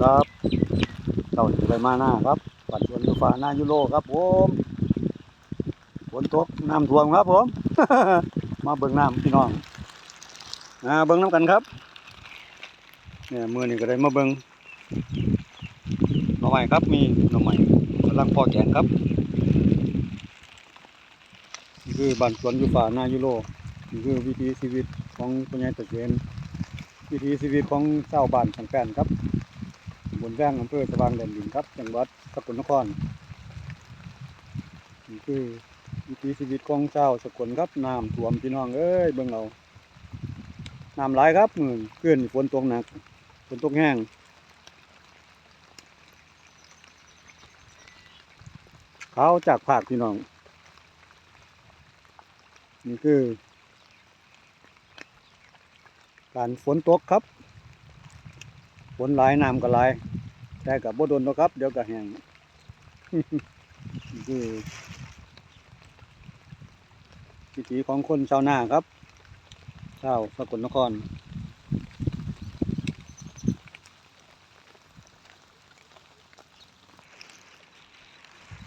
ครับเต่าไปมาหน้าครับปันสวนยูฟ้าหน้ายูโรครับผมฝนตกน้ำท่วมครับผม มาเบิ่งน้ำพี่น้องอ่าเบิ่งน้ำกันครับเนี่ยมือนี่ก็ได้มาเบิ่งหน่อไม้ครับมีหน่อไม้กำลังพอแกงครับนี่คือบ้านสวนยูฟ้าหน้ายูโรนี่คือวิถีชีวิตของปัญญาตะเคียนวิถีชีวิตของชาวบ้านสังแกนครับ บนแวงอำเภอสว่างแดนดินครับ จังหวัดสกลนครนี่คือวิถีชีวิตของชาวสกลครับน้ำท่วมพี่น้องเอ้ยเบิ่งเอาน้ำไหลครับมือเพื่อนฝนตกหนักฝนตกแห้งเขาจากภาคพี่น้อง นี่คือ การฝนตกครับฝนหลายน้ำก็หลาย แต่กับบ่โดนหรอกครับ เดี๋ยวก็แห้งนี่คือวิถีของคนชาวนาครับชาวสกลนคร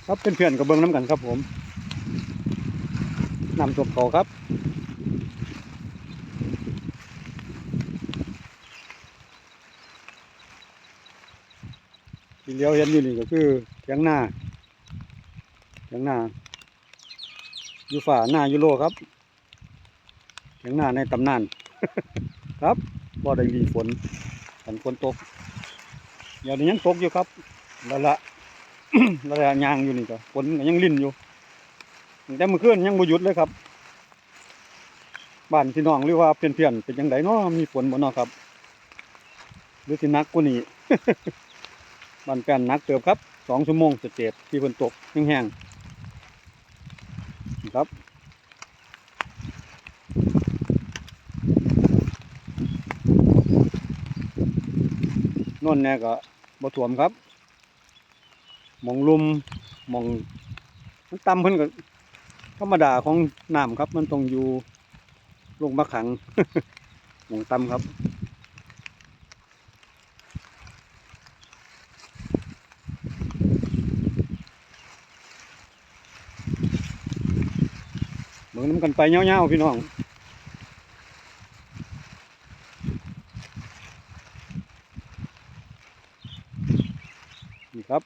ครับเป็นเพื่อนกับเบิ้งน้ำกันครับผมนำตัวเขาครับ ที่เลี้ยวเห็นอยู่นี่ก็คือเถียงนาเถียงนาอยู่ฝ่าหน้ายูโรครับเถียงนาในตำนาน ครับบ่ได้มีฝนฝนฝนตกเดี๋ยวนี้ยังตกอยู่ครับล้วละล้วละยางอยู่นี่ก็ฝนยังลิ่นอยู่แต่เมื่อคืนยังบ่หยุดเลยครับบ้านพี่น้องหรือว่าเพี้ยนๆเป็นจังไดเนาะมีฝนบ่เนาะครับหรือสินักกว่านี้ บ้านแป้นนักเติบครับสองชั่วโมงเจ็บที่ฝนตกแห้งๆนะครับนนแน่ก็บ่ถ่วมครับ มองลุมมองมันต่ำเพิ่นก็ธรรมดาของน้ำครับ มันต้องอยู่ลงมาขังหมองต่ำครับ บิ่งน้ำกันไปเงี้ยวๆพี่น้องนี่ครับ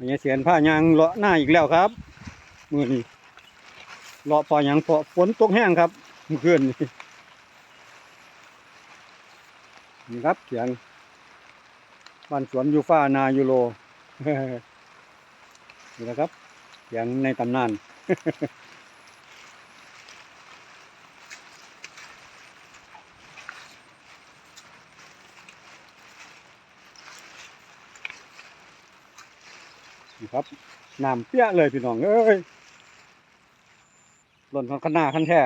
มีเสียนผ้ายางเลาะหน้าอีกแล้วครับ มือนี้เลาะพอยางเพอฝนตกแห้งครับ เมื่อคืนนี้ นี่ครับเขียงบ้านสวนยูฟ้านายูโรนี่นะครับเขียงในตำนานนี่ครับน้ำเปี้ยเลยพี่น้องเอ้ยหล่นข้างหน้าขั้นแท้